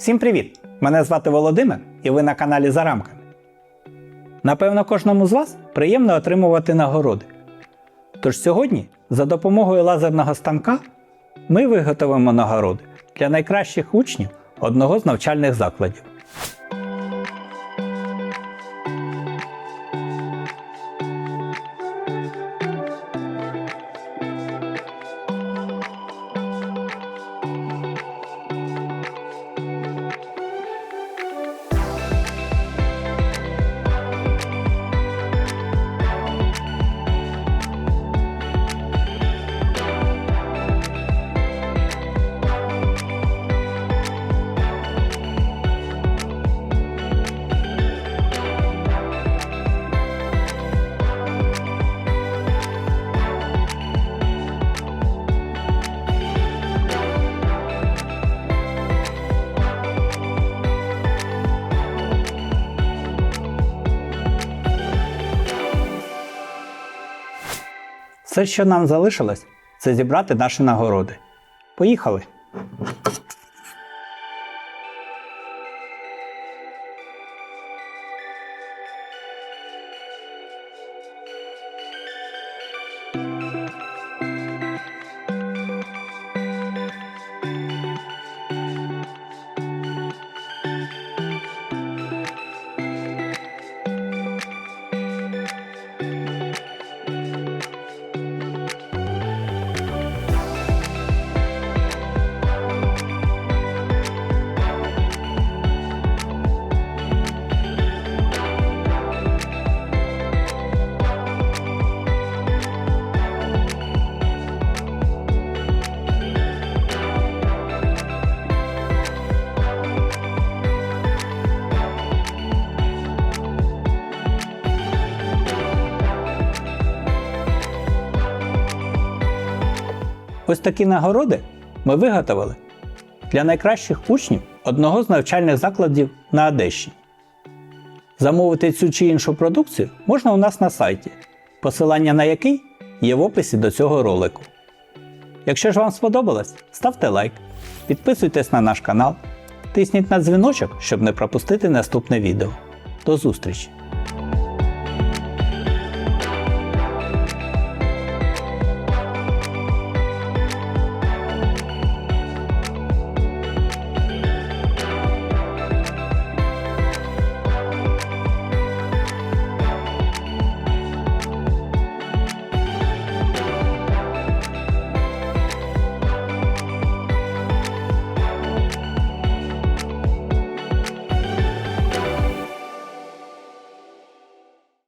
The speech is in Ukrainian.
Всім привіт! Мене звати Володимир і ви на каналі За рамками. Напевно, кожному з вас приємно отримувати нагороди. Тож сьогодні, за допомогою лазерного станка, ми виготовимо нагороди для найкращих учнів одного з навчальних закладів. Все, що нам залишилось, це зібрати наші нагороди. Поїхали! Ось такі нагороди ми виготовили для найкращих учнів одного з навчальних закладів на Одещині. Замовити цю чи іншу продукцію можна у нас на сайті, посилання на який є в описі до цього ролику. Якщо ж вам сподобалось, ставте лайк, підписуйтесь на наш канал, тисніть на дзвіночок, щоб не пропустити наступне відео. До зустрічі!